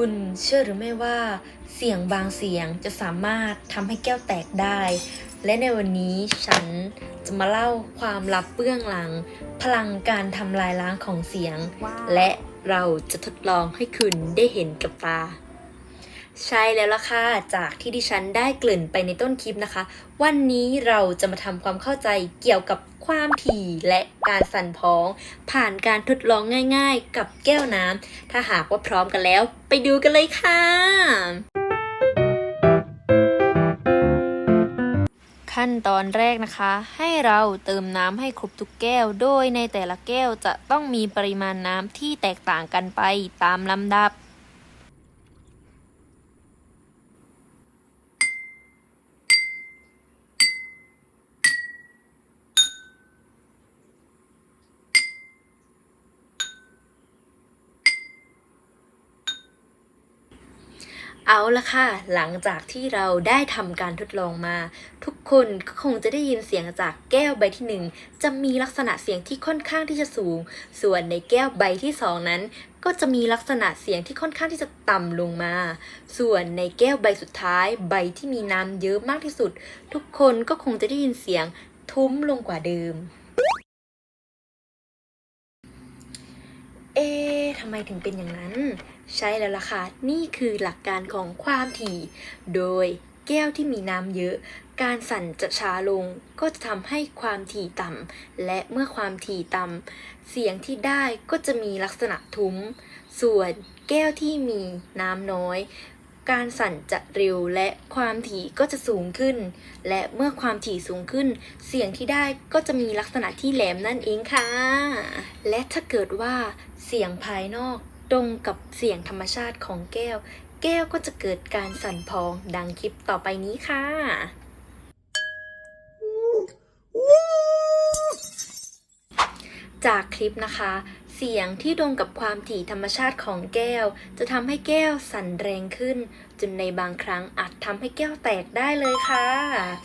คุณเชื่อหรือไม่ว่า เสียงบางเสียงจะสามารถทำให้แก้วแตกได้ และในวันนี้ฉันจะมาเล่าความลับเบื้องหลัง พลังการทำลายล้างของเสียง และเราจะทดลองให้คุณได้เห็นกับตา ใช่แล้วล่ะค่ะ จากที่ดิฉันได้เกริ่นไปในต้นคลิปนะคะ วันนี้เราจะมาทำความเข้าใจเกี่ยวกับความถี่และการสั่นพ้อง ผ่านการทดลองง่าย ๆ กับแก้วน้ำถ้าหากว่าพร้อมกันแล้ว ไปดูกันเลยค่ะ ขั้นตอนแรกนะคะ ให้เราเติมน้ำให้ครบทุกแก้ว โดยในแต่ละแก้วจะต้องมีปริมาณน้ำที่แตกต่างกันไปตามลำดับ เอาละค่ะ หลังจากที่เราได้ทำการทดลองมา ทุกคนก็คงจะได้ยินเสียงจากแก้วใบที่หนึ่งจะมีลักษณะเสียงที่ค่อนข้างที่จะสูง ส่วนในแก้วใบที่สองนั้น ก็จะมีลักษณะเสียงที่ค่อนข้างที่จะต่ำลงมา ส่วนในแก้วใบสุดท้าย ใบที่มีน้ำเยอะมากที่สุด ทุกคนก็คงจะได้ยินเสียงทุ้มลงกว่าเดิม เอ๊ะทำไมถึงเป็นอย่างนั้น ใช่แล้วล่ะค่ะ นี่คือหลักการของความถี่ โดยแก้วที่มีน้ำเยอะ การสั่นจะช้าลงก็จะทำให้ความถี่ต่ำและเมื่อความถี่ต่ำเสียงที่ได้ก็จะมีลักษณะทุ้ม ส่วนแก้วที่มีน้ำน้อย การสั่นจะเร็วและความถี่ก็จะสูงขึ้น และเมื่อความถี่สูงขึ้น เสียงที่ได้ก็จะมีลักษณะที่แหลมนั่นเองค่ะ และถ้าเกิดว่า เสียงภายนอกตรงกับเสียงธรรมชาติของแก้ว แก้วก็จะเกิดการสั่นพองดังคลิปต่อไปนี้ค่ะ จากคลิปนะคะ เสียงที่ตรงกับความถี่ธรรมชาติของแก้ว จะทำให้แก้วสั่นแรงขึ้น จนในบางครั้งอาจทำให้แก้วแตกได้เลยค่ะ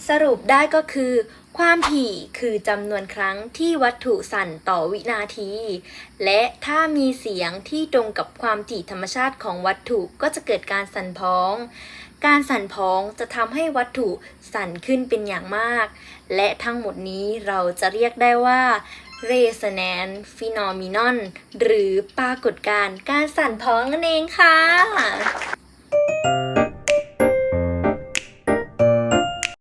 สรุปได้ก็คือ ความถี่คือจำนวนครั้งที่วัตถุสั่นต่อวินาที และถ้ามีเสียงที่ตรงกับความถี่ธรรมชาติของวัตถุก็จะเกิดการสั่นพ้อง การสั่นพ้องจะทำให้วัตถุสั่นขึ้นเป็นอย่างมาก และทั้งหมดนี้เราจะเรียกได้ว่า resonance phenomenon หรือปรากฏการณ์การสั่นพ้องนั่นเองค่ะ